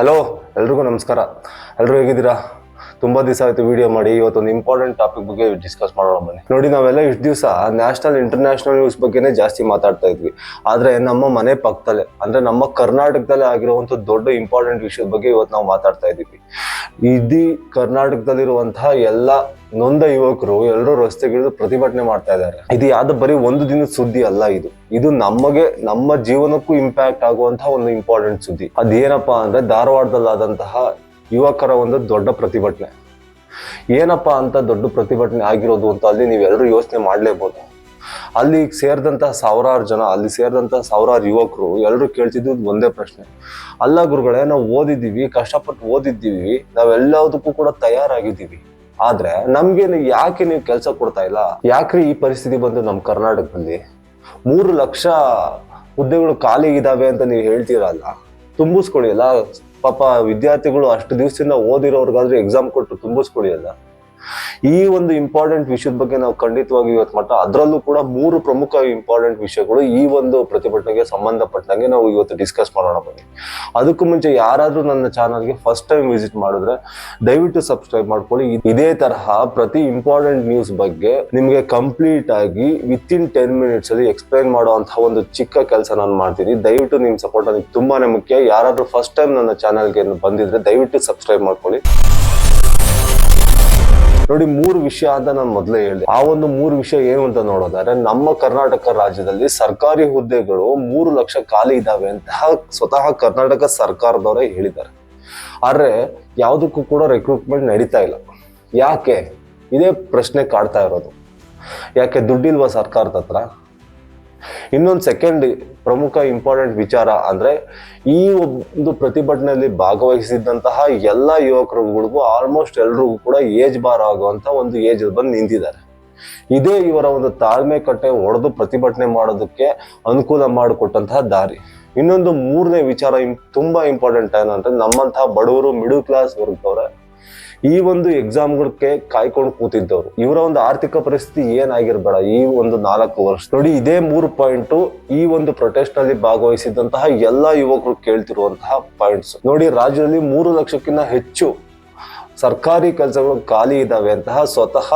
Hello, ಎಲ್ರಿಗೂ ನಮಸ್ಕಾರ. ಎಲ್ಲರೂ ಹೇಗಿದ್ದೀರಾ? ತುಂಬ ದಿವಸ ಆಯಿತು ವಿಡಿಯೋ ಮಾಡಿ ಇವತ್ತೊಂದು ಇಂಪಾರ್ಟೆಂಟ್ ಟಾಪಿಕ್ ಬಗ್ಗೆ ಡಿಸ್ಕಸ್ ಮಾಡೋಣ ಬನ್ನಿ. ನೋಡಿ, ನಾವೆಲ್ಲ ಇಷ್ಟು ದಿವಸ ನ್ಯಾಷನಲ್ ಇಂಟರ್ನ್ಯಾಷನಲ್ ನ್ಯೂಸ್ ಬಗ್ಗೆನೇ ಜಾಸ್ತಿ ಮಾತಾಡ್ತಾ ಇದ್ವಿ. ಆದರೆ ನಮ್ಮ ಮನೆ ಪಕ್ಕದಲ್ಲೇ, ಅಂದರೆ ನಮ್ಮ ಕರ್ನಾಟಕದಲ್ಲೇ ಆಗಿರುವಂಥ ದೊಡ್ಡ ಇಂಪಾರ್ಟೆಂಟ್ ವಿಷಯದ ಬಗ್ಗೆ ಇವತ್ತು ನಾವು ಮಾತಾಡ್ತಾ ಇದ್ದೀವಿ. ಇಡೀ ಕರ್ನಾಟಕದಲ್ಲಿರುವಂತಹ ಎಲ್ಲ ನೊಂದ ಯುವಕರು ಎಲ್ಲರೂ ರಸ್ತೆಗಿಳಿದು ಪ್ರತಿಭಟನೆ ಮಾಡ್ತಾ ಇದ್ದಾರೆ. ಇದು ಯಾವ್ದು ಬರೀ ಒಂದು ದಿನದ ಸುದ್ದಿ ಅಲ್ಲ ಇದು. ಇದು ನಮಗೆ, ನಮ್ಮ ಜೀವನಕ್ಕೂ ಇಂಪ್ಯಾಕ್ಟ್ ಆಗುವಂತಹ ಒಂದು ಇಂಪಾರ್ಟೆಂಟ್ ಸುದ್ದಿ. ಅದೇನಪ್ಪಾ ಅಂದ್ರೆ ಧಾರವಾಡದಲ್ಲಾದಂತಹ ಯುವಕರ ಒಂದು ದೊಡ್ಡ ಪ್ರತಿಭಟನೆ. ಏನಪ್ಪಾ ಅಂತ ದೊಡ್ಡ ಪ್ರತಿಭಟನೆ ಆಗಿರೋದು ಅಂತ ಅಲ್ಲಿ ನೀವೆಲ್ಲರೂ ಯೋಚನೆ ಮಾಡ್ಲೇಬಹುದು ಅಲ್ಲಿ ಸೇರಿದಂತಹ ಸಾವಿರಾರು ಜನ, ಅಲ್ಲಿ ಸೇರಿದಂತಹ ಸಾವಿರಾರು ಯುವಕರು ಎಲ್ಲರೂ ಕೇಳ್ತಿದ್ದು ಒಂದೇ ಪ್ರಶ್ನೆ. ಅಲ್ಲ ಗುರುಗಳೇ, ನಾವು ಓದಿದ್ದೀವಿ, ಕಷ್ಟಪಟ್ಟು ಓದಿದ್ದೀವಿ, ನಾವೆಲ್ಲದಕ್ಕೂ ಕೂಡ ತಯಾರಾಗಿದ್ದೀವಿ. ಆದ್ರೆ ನಮ್ಗೆ ಯಾಕೆ ನೀವು ಕೆಲಸ ಕೊಡ್ತಾ ಇಲ್ಲ? ಯಾಕ್ರಿ ಈ ಪರಿಸ್ಥಿತಿ ಬಂದು ನಮ್ಮ ಕರ್ನಾಟಕದಲ್ಲಿ? ಮೂರು ಲಕ್ಷ ಹುದ್ದೆಗಳು ಖಾಲಿ ಇದಾವೆ ಅಂತ ನೀವು ಹೇಳ್ತೀರಲ್ಲ ತುಂಬಿಸ್ಕೊಳ್ಳಿ ಅಲ್ಲ ಪಾಪ ವಿದ್ಯಾರ್ಥಿಗಳು ಅಷ್ಟು ದಿವಸದಿಂದ ಓದಿರೋರ್ಗಾದ್ರೆ ಎಕ್ಸಾಮ್ ಕೊಟ್ಟು ತುಂಬಿಸ್ಕೊಳ್ಳಿ ಅಲ್ಲ ಈ ಒಂದು ಇಂಪಾರ್ಟೆಂಟ್ ವಿಷಯದ ಬಗ್ಗೆ ನಾವು ಖಂಡಿತವಾಗಿ ಇವತ್ತು ಮಟ್ಟ ಅದರಲ್ಲೂ ಕೂಡ ಮೂರು ಪ್ರಮುಖ ಇಂಪಾರ್ಟೆಂಟ್ ವಿಷಯಗಳು ಈ ಒಂದು ಪ್ರತಿಭಟನೆಗೆ ಸಂಬಂಧಪಟ್ಟಂಗೆ ನಾವು ಇವತ್ತು ಡಿಸ್ಕಸ್ ಮಾಡೋಣ ಬನ್ನಿ. ಅದಕ್ಕೂ ಮುಂಚೆ ಯಾರಾದರೂ ನನ್ನ ಚಾನಲ್ಗೆ ಫಸ್ಟ್ ಟೈಮ್ ವಿಸಿಟ್ ಮಾಡಿದ್ರೆ ದಯವಿಟ್ಟು ಸಬ್ಸ್ಕ್ರೈಬ್ ಮಾಡ್ಕೊಳ್ಳಿ. ಇದೇ ತರಹ ಪ್ರತಿ ಇಂಪಾರ್ಟೆಂಟ್ ನ್ಯೂಸ್ ಬಗ್ಗೆ ನಿಮಗೆ ಕಂಪ್ಲೀಟ್ ಆಗಿ ವಿತ್ ಇನ್ ಟೆನ್ ಮಿನಿಟ್ಸ್ ಅಲ್ಲಿ ಎಕ್ಸ್ಪ್ಲೈನ್ ಮಾಡುವಂತಹ ಒಂದು ಚಿಕ್ಕ ಕೆಲಸ ನಾನು ಮಾಡ್ತೀನಿ. ದಯವಿಟ್ಟು ನಿಮ್ ಸಪೋರ್ಟ್ ನನಗೆ ತುಂಬಾನೇ ಮುಖ್ಯ. ಯಾರಾದರೂ ಫಸ್ಟ್ ಟೈಮ್ ನನ್ನ ಚಾನಲ್ಗೆ ಬಂದಿದ್ರೆ ದಯವಿಟ್ಟು ಸಬ್ಸ್ಕ್ರೈಬ್ ಮಾಡ್ಕೊಳ್ಳಿ. ನೋಡಿ, ಮೂರು ವಿಷಯ ಅಂತ ನಾನು ಮೊದಲೇ ಹೇಳಿದೆ. ಆ ಒಂದು ಮೂರು ವಿಷಯ ಏನು ಅಂತ ನೋಡೋದಾದ್ರೆ, ನಮ್ಮ ಕರ್ನಾಟಕ ರಾಜ್ಯದಲ್ಲಿ ಸರ್ಕಾರಿ ಹುದ್ದೆಗಳು ಮೂರು ಲಕ್ಷ ಖಾಲಿ ಇದ್ದಾವೆ ಅಂತ ಸ್ವತಃ ಕರ್ನಾಟಕ ಸರ್ಕಾರದವರೇ ಹೇಳಿದ್ದಾರೆ. ಆದರೆ, ಯಾವುದಕ್ಕೂ ಕೂಡ ರಿಕ್ರೂಟ್ಮೆಂಟ್ ನಡೀತಾ ಇಲ್ಲ. ಯಾಕೆ? ಇದೇ ಪ್ರಶ್ನೆ ಕಾಡ್ತಾ ಇರೋದು. ಯಾಕೆ? ದುಡ್ಡಿಲ್ವಾ ಸರ್ಕಾರದ ಹತ್ರ? ಇನ್ನೊಂದು ಸೆಕೆಂಡ್ ಪ್ರಮುಖ ಇಂಪಾರ್ಟೆಂಟ್ ವಿಚಾರ ಅಂದ್ರೆ ಈ ಒಂದು ಪ್ರತಿಭಟನೆಯಲ್ಲಿ ಭಾಗವಹಿಸಿದಂತಹ ಎಲ್ಲ ಯುವಕರುಗಳಿಗೂ ಆಲ್ಮೋಸ್ಟ್ ಎಲ್ರಿಗೂ ಕೂಡ ಏಜ್ ಬಾರ್ ಆಗುವಂಥ ಒಂದು ಏಜ್ ಬಂದು ನಿಂತಿದ್ದಾರೆ. ಇದೇ ಇವರ ಒಂದು ತಾಳ್ಮೆ ಕಟ್ಟೆ ಒಡೆದು ಪ್ರತಿಭಟನೆ ಮಾಡೋದಕ್ಕೆ ಅನುಕೂಲ ಮಾಡಿಕೊಟ್ಟಂತಹ ದಾರಿ. ಇನ್ನೊಂದು ಮೂರನೇ ವಿಚಾರ ತುಂಬಾ ಇಂಪಾರ್ಟೆಂಟ್ ಏನಂದ್ರೆ ನಮ್ಮಂತಹ ಬಡವರು ಮಿಡಲ್ ಕ್ಲಾಸ್ ವರ್ಗದವ್ರೆ ಈ ಒಂದು ಎಕ್ಸಾಮ್ಗಳಿಗೆ ಕಾಯ್ಕೊಂಡು ಕೂತಿದ್ದವರು. ಇವರ ಒಂದು ಆರ್ಥಿಕ ಪರಿಸ್ಥಿತಿ ಏನಾಗಿರ್ಬೇಡ, ಈ ಒಂದು ನಾಲ್ಕು ವರ್ಷ. ನೋಡಿ, ಇದೇ ಮೂರು ಪಾಯಿಂಟ್ ಈ ಒಂದು ಪ್ರೊಟೆಸ್ಟ್ನಲ್ಲಿ ಭಾಗವಹಿಸಿದಂತಹ ಎಲ್ಲಾ ಯುವಕರು ಕೇಳ್ತಿರುವಂತಹ ಪಾಯಿಂಟ್ಸ್ ನೋಡಿ, ರಾಜ್ಯದಲ್ಲಿ ಮೂರು ಲಕ್ಷಕ್ಕಿಂತ ಹೆಚ್ಚು ಸರ್ಕಾರಿ ಕೆಲಸಗಳು ಖಾಲಿ ಇದ್ದಾವೆ ಅಂತಹ ಸ್ವತಃ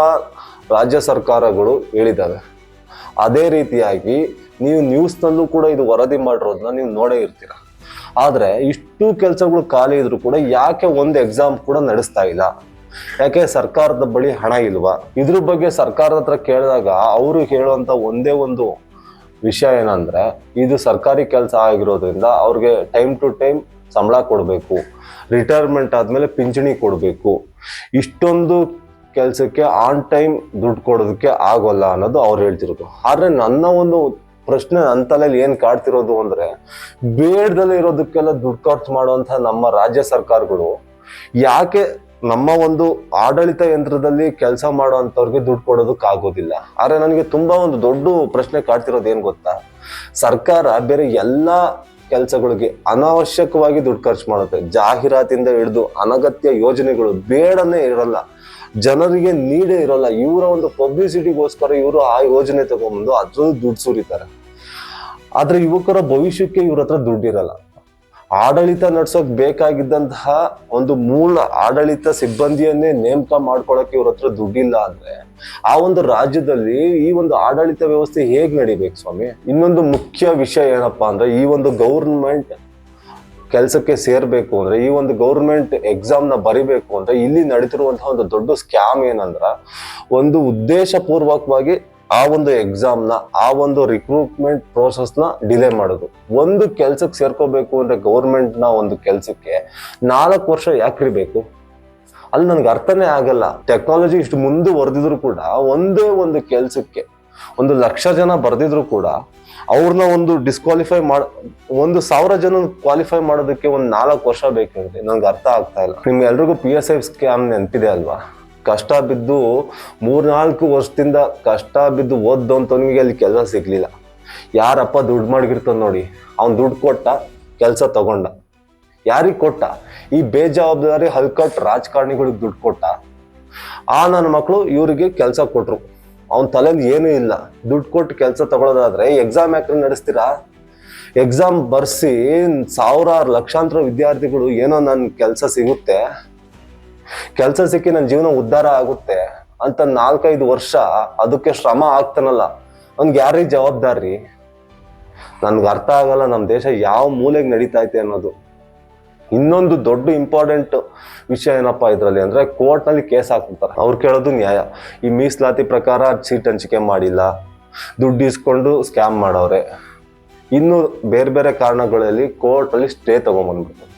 ರಾಜ್ಯ ಸರ್ಕಾರಗಳು ಹೇಳಿದ್ದಾವೆ. ಅದೇ ರೀತಿಯಾಗಿ, ನೀವು ನ್ಯೂಸ್ನಲ್ಲೂ ಕೂಡ ಇದು ವರದಿ ಮಾಡಿರೋದನ್ನ ನೀವು ನೋಡೇ ಇರ್ತೀರ. ಆದ್ರೆ ಇಷ್ಟು ಕೆಲಸಗಳು ಖಾಲಿ ಇದ್ರು ಕೂಡ ಯಾಕೆ ಒಂದು ಎಕ್ಸಾಮ್ ಕೂಡ ನಡೆಸ್ತಾ ಇಲ್ಲ? ಯಾಕೆ ಸರ್ಕಾರದ ಬಳಿ ಹಣ ಇಲ್ವಾ? ಇದ್ರ ಬಗ್ಗೆ ಸರ್ಕಾರದ ಹತ್ರ ಕೇಳಿದಾಗ ಅವರು ಹೇಳುವಂತ ಒಂದೇ ಒಂದು ವಿಷಯ ಏನಂದ್ರೆ, ಇದು ಸರ್ಕಾರಿ ಕೆಲಸ ಆಗಿರೋದ್ರಿಂದ ಅವ್ರಿಗೆ ಟೈಮ್ ಟು ಟೈಮ್ ಸಂಬಳ ಕೊಡಬೇಕು ರಿಟೈರ್ಮೆಂಟ್ ಆದ್ಮೇಲೆ ಪಿಂಚಣಿ ಕೊಡಬೇಕು. ಇಷ್ಟೊಂದು ಕೆಲಸಕ್ಕೆ ಆನ್ ಟೈಮ್ ದುಡ್ಡು ಕೊಡೋದಕ್ಕೆ ಆಗೋಲ್ಲ ಅನ್ನೋದು ಅವ್ರು ಹೇಳ್ತಿರೋದು. ಆದರೆ ನನ್ನ ಒಂದು ಪ್ರಶ್ನೆ ನನ್ನ ತಲೆಯಲ್ಲಿ ಏನ್ ಕಾಡ್ತಿರೋದು ಅಂದ್ರೆ ಬೇಡದಲ್ಲೇ ಇರೋದಕ್ಕೆಲ್ಲ ದುಡ್ಡು ಖರ್ಚು ಮಾಡುವಂತ ನಮ್ಮ ರಾಜ್ಯ ಸರ್ಕಾರಗಳು ಯಾಕೆ ನಮ್ಮ ಒಂದು ಆಡಳಿತ ಯಂತ್ರದಲ್ಲಿ ಕೆಲಸ ಮಾಡುವಂತವ್ರಿಗೆ ದುಡ್ಡು ಕೊಡೋದಕ್ಕೆ ಆಗೋದಿಲ್ಲ ಆದ್ರೆ ನನಗೆ ತುಂಬಾ ಒಂದು ದೊಡ್ಡ ಪ್ರಶ್ನೆ ಕಾಡ್ತಿರೋದು ಏನ್ ಗೊತ್ತಾ? ಸರ್ಕಾರ ಬೇರೆ ಎಲ್ಲ ಕೆಲಸಗಳಿಗೆ ಅನಾವಶ್ಯಕವಾಗಿ ದುಡ್ಡು ಖರ್ಚು ಮಾಡುತ್ತೆ. ಜಾಹೀರಾತಿಂದ ಹಿಡಿದು ಅನಗತ್ಯ ಯೋಜನೆಗಳು ಬೇಡನೇ ಇರಲ್ಲ. ಜನರಿಗೆ ನೀಡೇ ಇರೋಲ್ಲ. ಇವರ ಒಂದು ಪಬ್ಲಿಸಿಟಿಗೋಸ್ಕರ ಇವರು ಆ ಯೋಜನೆ ತಗೊಂಡ್ಬಂದು ಅದ್ರದ್ದು ದುಡ್ಡು ಸುರಿತಾರೆ. ಆದ್ರೆ ಯುವಕರ ಭವಿಷ್ಯಕ್ಕೆ ಇವ್ರ ಹತ್ರ ದುಡ್ಡಿರಲ್ಲ ಆಡಳಿತ ನಡ್ಸೋಕ್ ಬೇಕಾಗಿದ್ದಂತಹ ಒಂದು ಮೂಲ ಆಡಳಿತ ಸಿಬ್ಬಂದಿಯನ್ನೇ ನೇಮಕ ಮಾಡ್ಕೊಳಕ್ಕೆ ಇವ್ರ ಹತ್ರ ದುಡ್ಡಿಲ್ಲ ಅಂದ್ರೆ, ಆ ಒಂದು ರಾಜ್ಯದಲ್ಲಿ ಈ ಒಂದು ಆಡಳಿತ ವ್ಯವಸ್ಥೆ ಹೇಗ್ ನಡಿಬೇಕು ಸ್ವಾಮಿ? ಇನ್ನೊಂದು ಮುಖ್ಯ ವಿಷಯ ಏನಪ್ಪಾ ಅಂದ್ರೆ ಈ ಒಂದು ಗೌರ್ಮೆಂಟ್ ಕೆಲಸಕ್ಕೆ ಸೇರಬೇಕು ಅಂದ್ರೆ, ಈ ಒಂದು ಗೌರ್ಮೆಂಟ್ ಎಕ್ಸಾಮ್ನ ಬರಿಬೇಕು ಅಂದರೆ, ಇಲ್ಲಿ ನಡೀತಿರುವಂತಹ ಒಂದು ದೊಡ್ಡ ಸ್ಕ್ಯಾಮ್ ಏನಂದ್ರೆ, ಒಂದು ಉದ್ದೇಶಪೂರ್ವಕವಾಗಿ ಆ ಒಂದು ಎಕ್ಸಾಮ್ನ, ಆ ಒಂದು ರಿಕ್ರೂಟ್ಮೆಂಟ್ ಪ್ರೋಸೆಸ್ನ ಡಿಲೇ ಮಾಡೋದು. ಒಂದು ಕೆಲ್ಸಕ್ಕೆ ಸೇರ್ಕೋಬೇಕು ಅಂದರೆ ಗೌರ್ಮೆಂಟ್ನ ಒಂದು ಕೆಲಸಕ್ಕೆ ನಾಲ್ಕು ವರ್ಷ ಯಾಕ್ರಿ ಬೇಕು? ಅಲ್ಲಿ ನನ್ಗೆ ಅರ್ಥನೇ ಆಗಲ್ಲ. ಟೆಕ್ನಾಲಜಿ ಇಷ್ಟು ಮುಂದುವರೆದಿದ್ರು ಕೂಡ ಒಂದೇ ಒಂದು ಕೆಲ್ಸಕ್ಕೆ ಒಂದು ಲಕ್ಷ ಜನ ಬರೆದಿದ್ರು ಕೂಡ ಅವ್ರನ್ನ ಒಂದು ಡಿಸ್ಕ್ವಾಲಿಫೈ ಮಾಡ, ಒಂದು ಸಾವಿರ ಜನ ಕ್ವಾಲಿಫೈ ಮಾಡೋದಕ್ಕೆ ಒಂದು ನಾಲ್ಕು ವರ್ಷ ಬೇಕಿರುತ್ತೆ. ನನಗೆ ಅರ್ಥ ಆಗ್ತಾ ಇಲ್ಲ. ನಿಮ್ಗೆ ಎಲ್ರಿಗೂ ಪಿ ಎಸ್ ಐ ಸ್ಕ್ಯಾಮ್ ನೆನಪಿದೆ ಅಲ್ವಾ? ಕಷ್ಟ ಬಿದ್ದು ಮೂರ್ನಾಲ್ಕು ವರ್ಷದಿಂದ ಕಷ್ಟ ಬಿದ್ದು ಓದ್ದವಂತವನಿಗೆ ಅಲ್ಲಿ ಕೆಲಸ ಸಿಗ್ಲಿಲ್ಲ. ಯಾರಪ್ಪ ದುಡ್ಡು ಮಾಡಿರ್ತಾನೆ ನೋಡಿ, ಅವ್ನು ದುಡ್ಡು ಕೊಟ್ಟ, ಕೆಲಸ ತಗೊಂಡ. ಯಾರಿಗೆ ಕೊಟ್ಟ? ಈ ಬೇಜವಾಬ್ದಾರಿ, ಹಲ್ಕಟ್ ರಾಜಕಾರಣಿಗಳಿಗೆ ದುಡ್ಡು ಕೊಟ್ಟ. ಆ ನನ್ನ ಮಕ್ಕಳು ಇವರಿಗೆ ಕೆಲಸ ಕೊಟ್ರು. ಅವನ ತಲೆಯಲ್ಲಿ ಏನೂ ಇಲ್ಲ. ದುಡ್ಡು ಕೊಟ್ಟು ಕೆಲಸ ತಗೊಳ್ಳೋದಾದ್ರೆ ಎಕ್ಸಾಮ್ ಯಾಕೆ ನಡೆಸ್ತೀರಾ? ಎಕ್ಸಾಮ್ ಬರ್ಸಿ ಸಾವಿರಾರು ಲಕ್ಷಾಂತರ ವಿದ್ಯಾರ್ಥಿಗಳು ಏನೋ ನನ್ನ ಕೆಲಸ ಸಿಗುತ್ತೆ. ಕೆಲಸ ಸಿಕ್ಕಿ ನನ್ನ ಜೀವನ ಉದ್ಧಾರ ಆಗುತ್ತೆ ಅಂತ ನಾಲ್ಕೈದು ವರ್ಷ ಅದಕ್ಕೆ ಶ್ರಮ ಆಗ್ತಾನಲ್ಲ. ಅವ್ನಿಗೆ ಯಾರಿಗೆ ಜವಾಬ್ದಾರಿ ನನ್ಗೆ ಅರ್ಥ ಆಗಲ್ಲ ನಮ್ಮ ದೇಶ ಯಾವ ಮೂಲೆಗೆ ನಡೀತಾ ಐತೆ ಅನ್ನೋದು. ಇನ್ನೊಂದು ದೊಡ್ಡ ಇಂಪಾರ್ಟೆಂಟ್ ವಿಷಯ ಏನಪ್ಪ ಇದರಲ್ಲಿ ಅಂದರೆ ಕೋರ್ಟ್ನಲ್ಲಿ ಕೇಸ್ ಹಾಕ್ತಾರೆ ಅವ್ರು ಕೇಳೋದು ನ್ಯಾಯ. ಈ ಮೀಸಲಾತಿ ಪ್ರಕಾರ ಸೀಟ್ ಹಂಚಿಕೆ ಮಾಡಿಲ್ಲ. ದುಡ್ಡು ಇಸ್ಕೊಂಡು ಸ್ಕ್ಯಾಮ್ ಮಾಡವ್ರೆ ಇನ್ನು ಬೇರೆ ಬೇರೆ ಕಾರಣಗಳಲ್ಲಿ ಕೋರ್ಟಲ್ಲಿ ಸ್ಟೇ ತಗೊಂಡ್ಬಂದ್ಬಿಡ್ತಾರೆ.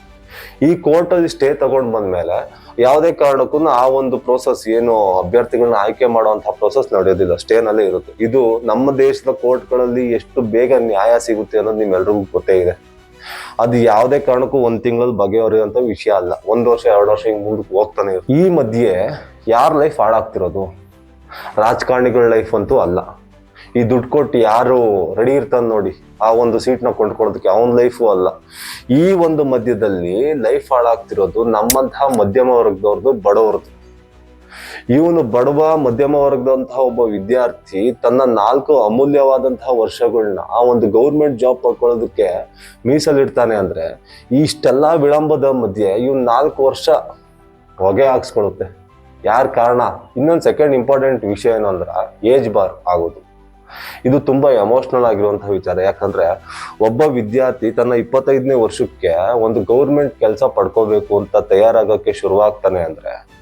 ಈ ಕೋರ್ಟಲ್ಲಿ ಸ್ಟೇ ತಗೊಂಡ್ ಬಂದ್ಮೇಲೆ ಯಾವುದೇ ಕಾರಣಕ್ಕೂ ಆ ಒಂದು ಪ್ರೋಸೆಸ್ ಏನು ಅಭ್ಯರ್ಥಿಗಳನ್ನ ಆಯ್ಕೆ ಮಾಡುವಂತಹ ಪ್ರೋಸೆಸ್ ನಡೆಯೋದಿಲ್ಲ. ಸ್ಟೇನಲ್ಲೇ ಇರುತ್ತೆ. ಇದು ನಮ್ಮ ದೇಶದ ಕೋರ್ಟ್ಗಳಲ್ಲಿ ಎಷ್ಟು ಬೇಗ ನ್ಯಾಯ ಸಿಗುತ್ತೆ ಅನ್ನೋದು ನಿಮ್ಮೆಲ್ಲರಿಗೂ ಗೊತ್ತೇ ಇದೆ. ಅದು ಯಾವುದೇ ಕಾರಣಕ್ಕೂ ಒಂದು ತಿಂಗಳಲ್ಲಿ ಬಗೆಹರಿಯುವಂತ ವಿಷಯ ಅಲ್ಲ. ಒಂದು ವರ್ಷ, ಎರಡು ವರ್ಷ ಹಿಂಗೆ ಮುಂದಕ್ಕೆ ಹೋಗ್ತಾನೆ ಇರುತ್ತೆ ಈ ಮಧ್ಯೆ ಯಾರ ಲೈಫ್ ಹಾಳಾಗ್ತಿರೋದು? ರಾಜಕಾರಣಿಗಳ ಲೈಫ್ ಅಂತೂ ಅಲ್ಲ. ಈ ದುಡ್ಡು ಕೊಟ್ಟು ಯಾರು ರೆಡಿ ಇರ್ತಾನೆ ನೋಡಿ, ಆ ಒಂದು ಸೀಟ್ನ ಕೊಂಡ್ಕೊಳ್ಳೋದಕ್ಕೆ ಅವನ ಲೈಫು ಅಲ್ಲ. ಈ ಒಂದು ಮಧ್ಯದಲ್ಲಿ ಲೈಫ್ ಹಾಳಾಗ್ತಿರೋದು ನಮ್ಮಂತಹ ಮಧ್ಯಮ ವರ್ಗದವ್ರದ್ದು ಬಡವ್ರದ್ದು ಇವನು ಬಡವ, ಮಧ್ಯಮ ವರ್ಗದಂತಹ ಒಬ್ಬ ವಿದ್ಯಾರ್ಥಿ, ತನ್ನ ನಾಲ್ಕು ಅಮೂಲ್ಯವಾದಂತಹ ವರ್ಷಗಳನ್ನ ಆ ಒಂದು ಗೌರ್ಮೆಂಟ್ ಜಾಬ್ ಪಡ್ಕೊಳ್ಳೋದಕ್ಕೆ ಮೀಸಲಿಡ್ತಾನೆ ಅಂದ್ರೆ, ಇಷ್ಟೆಲ್ಲ ವಿಳಂಬದ ಮಧ್ಯೆ ಇವ್ನು ನಾಲ್ಕು ವರ್ಷ ಹೊಗೆ ಹಾಕ್ಸ್ಕೊಳುತ್ತೆ ಯಾರ ಕಾರಣ? ಇನ್ನೊಂದು ಸೆಕೆಂಡ್ ಇಂಪಾರ್ಟೆಂಟ್ ವಿಷಯ ಏನು ಅಂದ್ರೆ ಏಜ್ ಬಾರ್ ಆಗೋದು. ಇದು ತುಂಬಾ ಎಮೋಷನಲ್ ಆಗಿರುವಂತಹ ವಿಚಾರ. ಯಾಕಂದ್ರೆ, ಒಬ್ಬ ವಿದ್ಯಾರ್ಥಿ ತನ್ನ ಇಪ್ಪತ್ತೈದನೇ ವರ್ಷಕ್ಕೆ ಒಂದು ಗೌರ್ಮೆಂಟ್ ಕೆಲಸ ಪಡ್ಕೋಬೇಕು ಅಂತ ತಯಾರಾಗಕ್ಕೆ ಶುರುವಾಗ್ತಾನೆ ಅಂದ್ರೆ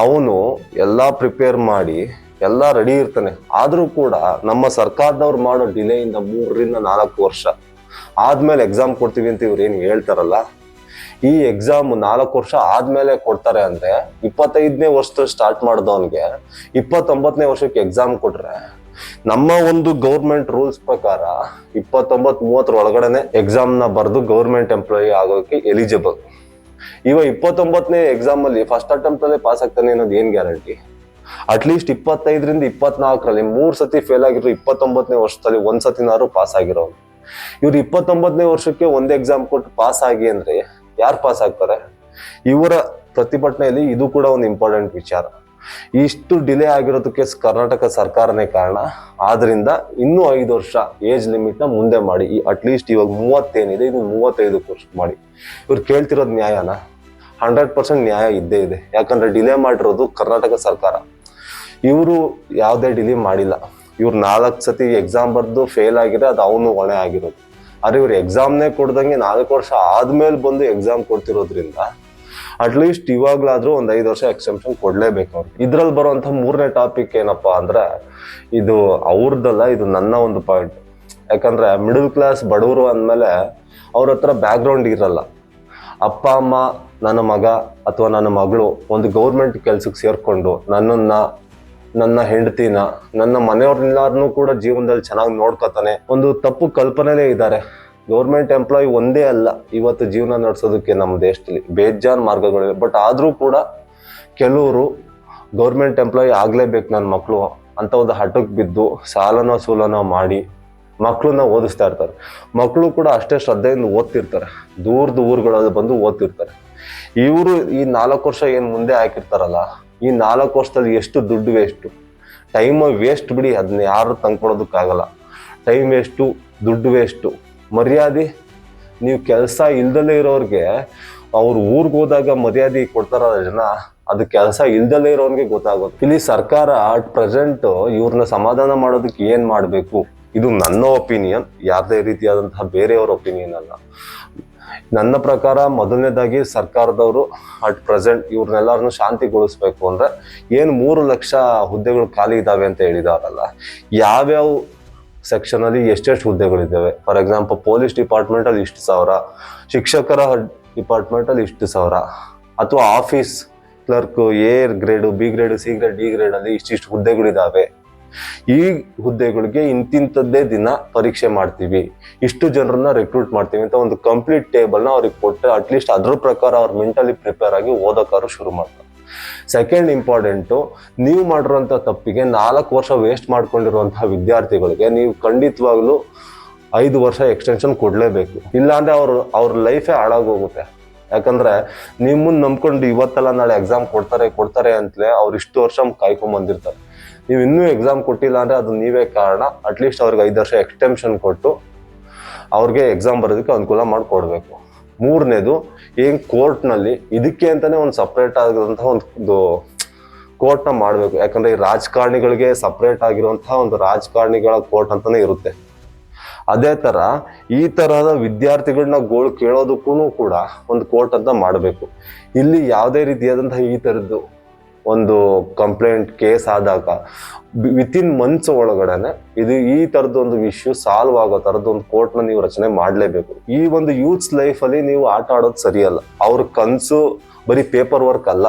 ಅವನು ಎಲ್ಲ ಪ್ರಿಪೇರ್ ಮಾಡಿ ಎಲ್ಲ ರೆಡಿ ಇರ್ತಾನೆ. ಆದರೂ ಕೂಡ ನಮ್ಮ ಸರ್ಕಾರದವ್ರು ಮಾಡೋ ಡಿಲೇಯಿಂದ ಮೂರರಿಂದ ನಾಲ್ಕು ವರ್ಷ. ಆದ್ಮೇಲೆ ಎಕ್ಸಾಮ್ ಕೊಡ್ತೀವಿ ಅಂತ ಇವ್ರು ಏನು ಹೇಳ್ತಾರಲ್ಲ, ಈ ಎಕ್ಸಾಮ್ ನಾಲ್ಕು ವರ್ಷ ಆದ್ಮೇಲೆ ಕೊಡ್ತಾರೆ ಅಂದರೆ ಇಪ್ಪತ್ತೈದನೇ ವರ್ಷದಲ್ಲಿ ಸ್ಟಾರ್ಟ್ ಮಾಡಿದವನಿಗೆ ಇಪ್ಪತ್ತೊಂಬತ್ತನೇ ವರ್ಷಕ್ಕೆ ಎಕ್ಸಾಮ್ ಕೊಟ್ರೆ ನಮ್ಮ ಒಂದು ಗೌರ್ಮೆಂಟ್ ರೂಲ್ಸ್ ಪ್ರಕಾರ ಇಪ್ಪತ್ತೊಂಬತ್ತು ಮೂವತ್ತರ ಒಳಗಡೆನೆ ಎಕ್ಸಾಮ್ನ ಬರೆದು ಗೌರ್ಮೆಂಟ್ ಎಂಪ್ಲಾಯಿ ಆಗೋಕೆ ಎಲಿಜಿಬಲ್ ಇವ ಇಪ್ಪತ್ತೊಂಬತ್ತನೇ ಎಕ್ಸಾಮ್ ಅಲ್ಲಿ ಫಸ್ಟ್ ಅಟೆಂಪ್ಟ್ ಅಲ್ಲೇ ಪಾಸ್ ಆಗ್ತಾನೆ ಅನ್ನೋದು ಏನು ಗ್ಯಾರಂಟಿ ಅಟ್ಲೀಸ್ಟ್ ಇಪ್ಪತ್ತೈದರಿಂದ ಇಪ್ಪತ್ನಾಲ್ಕರಲ್ಲಿ ಮೂರು ಸತಿ ಫೇಲ್ ಆಗಿರೋ ಇಪ್ಪತ್ತೊಂಬತ್ತನೇ ವರ್ಷದಲ್ಲಿ ಒಂದು ಸತಿನಾರು ಪಾಸ್ ಆಗಿರೋನು. ಇವ್ರು ಇಪ್ಪತ್ತೊಂಬತ್ತನೇ ವರ್ಷಕ್ಕೆ ಒಂದು ಎಕ್ಸಾಮ್ ಕೊಟ್ಟು ಪಾಸ್ ಆಗಿ ಅಂದರೆ ಯಾರು ಪಾಸ್ ಆಗ್ತಾರೆ? ಇವರ ಪ್ರತಿಭಟನೆಯಲ್ಲಿ ಇದು ಕೂಡ ಒಂದು ಇಂಪಾರ್ಟೆಂಟ್ ವಿಚಾರ. ಇಷ್ಟು ಡಿಲೇ ಆಗಿರೋದಕ್ಕೆ ಕರ್ನಾಟಕ ಸರ್ಕಾರನೇ ಕಾರಣ. ಆದ್ರಿಂದ ಇನ್ನೂ ಐದು ವರ್ಷ ಏಜ್ ಲಿಮಿಟ್ನ ಮುಂದೆ ಮಾಡಿ, ಈ ಅಟ್ಲೀಸ್ಟ್ ಇವಾಗ ಮೂವತ್ತೇನಿದೆ ಇದು ಮೂವತ್ತೈದು ವರ್ಷ ಮಾಡಿ. ಇವ್ರು ಕೇಳ್ತಿರೋದು ನ್ಯಾಯನ? ಹಂಡ್ರೆಡ್ ಪರ್ಸೆಂಟ್ ನ್ಯಾಯ ಇದ್ದೇ ಇದೆ. ಯಾಕಂದ್ರೆ ಡಿಲೇ ಮಾಡಿರೋದು ಕರ್ನಾಟಕ ಸರ್ಕಾರ. ಇವರು ಯಾವುದೇ ಡಿಲೇ ಮಾಡಿಲ್ಲ. ಇವ್ರು ನಾಲ್ಕು ಸತಿ ಎಕ್ಸಾಮ್ ಬರೆದು ಫೇಲ್ ಆಗಿದೆ ಅದು ಅವನು ಹೊಣೆ ಆಗಿರೋದು. ಆದ್ರೆ ಇವ್ರು ಎಕ್ಸಾಮ್ನೇ ಕೊಡ್ದಂಗೆ ನಾಲ್ಕು ವರ್ಷ ಆದ್ಮೇಲೆ ಬಂದು ಎಕ್ಸಾಮ್ ಕೊಡ್ತಿರೋದ್ರಿಂದ ಅಟ್ಲೀಸ್ಟ್ ಇವಾಗ್ಲಾದ್ರೂ ಒಂದು ಐದು ವರ್ಷ ಎಕ್ಸೆಪ್ಷನ್ ಕೊಡ್ಲೇಬೇಕು ಅವ್ರು. ಇದ್ರಲ್ಲಿ ಬರುವಂಥ ಮೂರನೇ ಟಾಪಿಕ್ ಏನಪ್ಪಾ ಅಂದ್ರೆ, ಇದು ಅವ್ರದ್ದಲ್ಲ ಇದು ನನ್ನ ಒಂದು ಪಾಯಿಂಟ್ ಯಾಕಂದ್ರೆ ಮಿಡಲ್ ಕ್ಲಾಸ್ ಬಡವರು ಅಂದಮೇಲೆ ಅವ್ರ ಹತ್ರ ಬ್ಯಾಕ್ಗ್ರೌಂಡ್ ಇರಲ್ಲ. ಅಪ್ಪ, ಅಮ್ಮ, ನನ್ನ ಮಗ ಅಥವಾ ನನ್ನ ಮಗಳು ಒಂದು ಗೌರ್ಮೆಂಟ್ ಕೆಲ್ಸಕ್ಕೆ ಸೇರ್ಕೊಂಡು ನನ್ನನ್ನ, ನನ್ನ ಹೆಂಡತಿನ, ನನ್ನ ಮನೆಯವ್ರನ್ನೆಲ್ಲರನ್ನೂ ಕೂಡ ಜೀವನದಲ್ಲಿ ಚೆನ್ನಾಗಿ ನೋಡ್ಕೊತಾನೆ. ಒಂದು ತಪ್ಪು ಕಲ್ಪನೆಲೇ ಇದ್ದಾರೆ. ಗೌರ್ಮೆಂಟ್ ಎಂಪ್ಲಾಯಿ ಒಂದೇ ಅಲ್ಲ, ಇವತ್ತು ಜೀವನ ನಡೆಸೋದಕ್ಕೆ ನಮ್ಮ ದೇಶದಲ್ಲಿ ಬೇಜಾನ್ ಮಾರ್ಗಗಳಿವೆ. ಬಟ್ ಆದರೂ ಕೂಡ ಕೆಲವರು ಗೌರ್ಮೆಂಟ್ ಎಂಪ್ಲಾಯಿ ಆಗಲೇಬೇಕು ನನ್ನ ಮಕ್ಕಳು ಅಂತ ಒಂದು ಹಠಕ್ಕೆ ಬಿದ್ದು ಸಾಲನೋ ಸೂಲನೋ ಮಾಡಿ ಮಕ್ಕಳನ್ನ ಓದಿಸ್ತಾ ಇರ್ತಾರೆ. ಮಕ್ಕಳು ಕೂಡ ಅಷ್ಟೇ ಶ್ರದ್ಧೆಯಿಂದ ಓದ್ತಿರ್ತಾರೆ. ದೂರದ ಊರುಗಳಲ್ಲಿ ಬಂದು ಓದ್ತಿರ್ತಾರೆ. ಇವರು ಈ ನಾಲ್ಕು ವರ್ಷ ಏನು ಮುಂದೆ ಹಾಕಿರ್ತಾರಲ್ಲ, ಈ ನಾಲ್ಕು ವರ್ಷದಲ್ಲಿ ಎಷ್ಟು ದುಡ್ಡು ವೇಸ್ಟು ಟೈಮ್ ವೇಸ್ಟ್ ಬಿಡಿ ಅದನ್ನ ಯಾರು ತಂದ್ಕೊಡೋದಕ್ಕಾಗಲ್ಲ ಟೈಮ್ ವೇಸ್ಟು ದುಡ್ಡು ವೇಸ್ಟು ಮರ್ಯಾದೆ. ನೀವು ಕೆಲಸ ಇಲ್ದಲೇ ಇರೋರಿಗೆ ಅವ್ರ ಊರಿಗೆ ಹೋದಾಗ ಮರ್ಯಾದೆ ಕೊಡ್ತಾರ ಜನ, ಅದು ಕೆಲಸ ಇಲ್ದಲೇ ಇರೋನ್ಗೆ ಗೊತ್ತಾಗುತ್ತೆ ಇಲ್ಲಿ ಸರ್ಕಾರ ಅಟ್ ಪ್ರೆಸೆಂಟ್ ಇವ್ರನ್ನ ಸಮಾಧಾನ ಮಾಡೋದಕ್ಕೆ ಏನ್ ಮಾಡಬೇಕು? ಇದು ನನ್ನ ಒಪಿನಿಯನ್ ಯಾವುದೇ ರೀತಿಯಾದಂತಹ ಬೇರೆಯವ್ರ ಒಪಿನಿಯನ್ ಅಲ್ಲ. ನನ್ನ ಪ್ರಕಾರ ಮೊದಲನೇದಾಗಿ ಸರ್ಕಾರದವರು ಅಟ್ ಪ್ರೆಸೆಂಟ್ ಇವ್ರನ್ನೆಲ್ಲರನ್ನು ಶಾಂತಿಗೊಳಿಸ್ಬೇಕು ಅಂದ್ರೆ ಏನು ಮೂರು ಲಕ್ಷ ಹುದ್ದೆಗಳು ಖಾಲಿ ಇದ್ದಾವೆ ಅಂತ ಹೇಳಿದಾರಲ್ಲ, ಯಾವ್ಯಾವ ಸೆಕ್ಷನ್ ಅಲ್ಲಿ ಎಷ್ಟೆಷ್ಟು ಹುದ್ದೆಗಳಿದ್ದಾವೆ? ಫಾರ್ ಎಕ್ಸಾಂಪಲ್ ಪೊಲೀಸ್ ಡಿಪಾರ್ಟ್ಮೆಂಟ್ ಅಲ್ಲಿ ಇಷ್ಟು ಸಾವಿರ, ಶಿಕ್ಷಕರ ಡಿಪಾರ್ಟ್ಮೆಂಟ್ ಅಲ್ಲಿ ಇಷ್ಟು ಸಾವಿರ, ಅಥವಾ office clerk A grade B grade C grade D grade ಅಲ್ಲಿ ಇಷ್ಟಿಷ್ಟು ಹುದ್ದೆಗಳಿದ್ದಾವೆ ಈ ಹುದ್ದೆಗಳಿಗೆ ಇಂತಿಂಥದ್ದೇ ದಿನ ಪರೀಕ್ಷೆ ಮಾಡ್ತೀವಿ. ಇಷ್ಟು ಜನರನ್ನ ರಿಕ್ರೂಟ್ ಮಾಡ್ತೀವಿ ಅಂತ ಒಂದು ಕಂಪ್ಲೀಟ್ ಟೇಬಲ್ನ ಅವ್ರಿಗೆ ಕೊಟ್ಟರೆ ಅಟ್ಲೀಸ್ಟ್ ಅದ್ರ ಪ್ರಕಾರ ಅವ್ರು ಮೆಂಟಲಿ ಪ್ರಿಪೇರ್ ಆಗಿ ಓದೋಕಾರು ಶುರು ಮಾಡ್ತಾರೆ. ಸೆಕೆಂಡ್ ಇಂಪಾರ್ಟೆಂಟು ನೀವು ಮಾಡಿರುವಂಥ ತಪ್ಪಿಗೆ ನಾಲ್ಕು ವರ್ಷ ವೇಸ್ಟ್ ಮಾಡ್ಕೊಂಡಿರುವಂತಹ ವಿದ್ಯಾರ್ಥಿಗಳಿಗೆ ನೀವು ಖಂಡಿತವಾಗ್ಲೂ ಐದು ವರ್ಷ ಎಕ್ಸ್ಟೆನ್ಷನ್ ಕೊಡಲೇಬೇಕು. ಇಲ್ಲಾಂದರೆ ಅವರು, ಅವ್ರ ಲೈಫೇ ಹಾಳಾಗೋಗುತ್ತೆ. ಯಾಕಂದ್ರೆ ನಿಮ್ಮನ್ನ ನಂಬ್ಕೊಂಡು ಇವತ್ತೆಲ್ಲ ನಾಳೆ ಎಕ್ಸಾಮ್ ಕೊಡ್ತಾರೆ ಕೊಡ್ತಾರೆ ಅಂತಲೇ ಅವ್ರು ಇಷ್ಟು ವರ್ಷ ಕಾಯ್ಕೊಂಬಂದಿರ್ತಾರೆ ನೀವು ಇನ್ನೂ ಎಕ್ಸಾಮ್ ಕೊಟ್ಟಿಲ್ಲ ಅಂದರೆ ಅದು ನೀವೇ ಕಾರಣ. ಅಟ್ಲೀಸ್ಟ್ ಅವ್ರಿಗೆ ಐದು ವರ್ಷ ಎಕ್ಸ್ಟೆನ್ಷನ್ ಕೊಟ್ಟು ಅವ್ರಿಗೆ ಎಕ್ಸಾಮ್ ಬರೋದಕ್ಕೆ ಅನುಕೂಲ ಮಾಡಿಕೊಡ್ಬೇಕು. ಮೂರನೇದು, ಏನು ಕೋರ್ಟ್ನಲ್ಲಿ ಇದಕ್ಕೆ ಅಂತಾನೆ ಒಂದು ಸಪ್ರೇಟ್ ಆಗಿರುವಂತಹ ಒಂದು ಕೋರ್ಟ್ನ ಮಾಡಬೇಕು. ಯಾಕಂದ್ರೆ ಈ ರಾಜಕಾರಣಿಗಳಿಗೆ ಸಪ್ರೇಟ್ ಆಗಿರುವಂತಹ ಒಂದು ರಾಜಕಾರಣಿಗಳ ಕೋರ್ಟ್ ಅಂತಾನೆ ಇರುತ್ತೆ. ಅದೇ ತರ ಈ ತರಹದ ವಿದ್ಯಾರ್ಥಿಗಳನ್ನ ಗೋಳು ಕೇಳೋದಕ್ಕೂ ಕೂಡ ಒಂದು ಕೋರ್ಟ್ ಅಂತ ಮಾಡಬೇಕು. ಇಲ್ಲಿ ಯಾವುದೇ ರೀತಿಯಾದಂತಹ ಈ ತರದ್ದು ಒಂದು ಕಂಪ್ಲೇಂಟ್ ಕೇಸ್ ಆದಾಗ ವಿತಿನ್ ಮಂತ್ಸ್ ಒಳಗಡೆನೆ ಇದು ಈ ತರದ ಒಂದು ಇಶ್ಯೂ ಸಾಲ್ವ್ ಆಗೋ ಥರದ ಒಂದು ಕೋರ್ಟ್ನ ನೀವು ರಚನೆ ಮಾಡಲೇಬೇಕು. ಈ ಒಂದು ಯೂತ್ಸ್ ಲೈಫಲ್ಲಿ ನೀವು ಆಟ ಆಡೋದು ಸರಿಯಲ್ಲ. ಅವ್ರ ಕನಸು ಬರೀ ಪೇಪರ್ ವರ್ಕ್ ಅಲ್ಲ.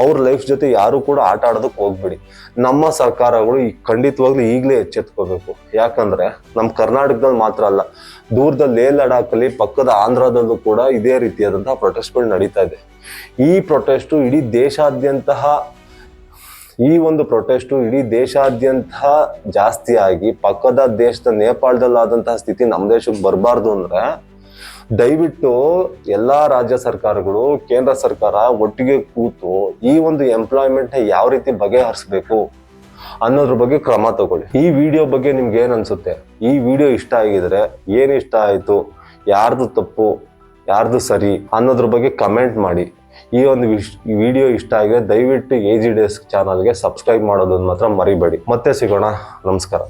ಅವ್ರ ಲೈಫ್ ಜೊತೆ ಯಾರು ಕೂಡ ಆಟ ಆಡೋದಕ್ಕೆ ಹೋಗ್ಬೇಡಿ. ನಮ್ಮ ಸರ್ಕಾರಗಳು ಈ ಖಂಡಿತವಾಗ್ಲೂ ಈಗಲೇ ಎಚ್ಚೆತ್ಕೋಬೇಕು. ಯಾಕಂದ್ರೆ ನಮ್ಮ ಕರ್ನಾಟಕದಲ್ಲಿ ಮಾತ್ರ ಅಲ್ಲ ದೂರದ ಲೇ ಲಡಾಖಲ್ಲಿ ಪಕ್ಕದ ಆಂಧ್ರದಲ್ಲೂ ಕೂಡ ಇದೇ ರೀತಿಯಾದಂತಹ ಪ್ರೊಟೆಸ್ಟ್ಗಳು ನಡೀತಾ ಇದೆ. ಈ ಪ್ರೊಟೆಸ್ಟು ಇಡೀ ದೇಶಾದ್ಯಂತ ಈ ಒಂದು ಪ್ರೊಟೆಸ್ಟು ಇಡೀ ದೇಶಾದ್ಯಂತ ಜಾಸ್ತಿ ಆಗಿ ಪಕ್ಕದ ದೇಶದ ನೇಪಾಳದಲ್ಲಾದಂತಹ ಸ್ಥಿತಿ ನಮ್ಮ ದೇಶಕ್ಕೆ ಬರಬಾರ್ದು ಅಂದ್ರೆ ದಯವಿಟ್ಟು ಎಲ್ಲಾ ರಾಜ್ಯ ಸರ್ಕಾರಗಳು, ಕೇಂದ್ರ ಸರ್ಕಾರ ಒಟ್ಟಿಗೆ ಕೂತು ಈ ಒಂದು ಎಂಪ್ಲಾಯ್ಮೆಂಟ್ನ ಯಾವ ರೀತಿ ಬಗೆಹರಿಸಬೇಕು ಅನ್ನೋದ್ರ ಬಗ್ಗೆ ಕ್ರಮ ತಗೊಳ್ಳಿ. ಈ ವಿಡಿಯೋ ಬಗ್ಗೆ ನಿಮ್ಗೆ ಏನ್ ಅನ್ಸುತ್ತೆ? ಈ ವಿಡಿಯೋ ಇಷ್ಟ ಆಗಿದ್ರೆ ಏನು ಇಷ್ಟ ಆಯ್ತು? ಯಾರ್ದು ತಪ್ಪು? ಯಾರ್ದು ಸರಿ? ಅನ್ನೋದ್ರ ಬಗ್ಗೆ ಕಮೆಂಟ್ ಮಾಡಿ. ಈ ಒಂದು ವಿಡಿಯೋ ಇಷ್ಟ ಆಗಿದೆ ದಯವಿಟ್ಟು ಎ ಜಿ ಡೆಸ್ಕ್ ಚಾನಲ್ಗೆ ಸಬ್ಸ್ಕ್ರೈಬ್ ಮಾಡೋದನ್ನ ಮಾತ್ರ ಮರಿಬೇಡಿ. ಮತ್ತೆ ಸಿಗೋಣ. ನಮಸ್ಕಾರ.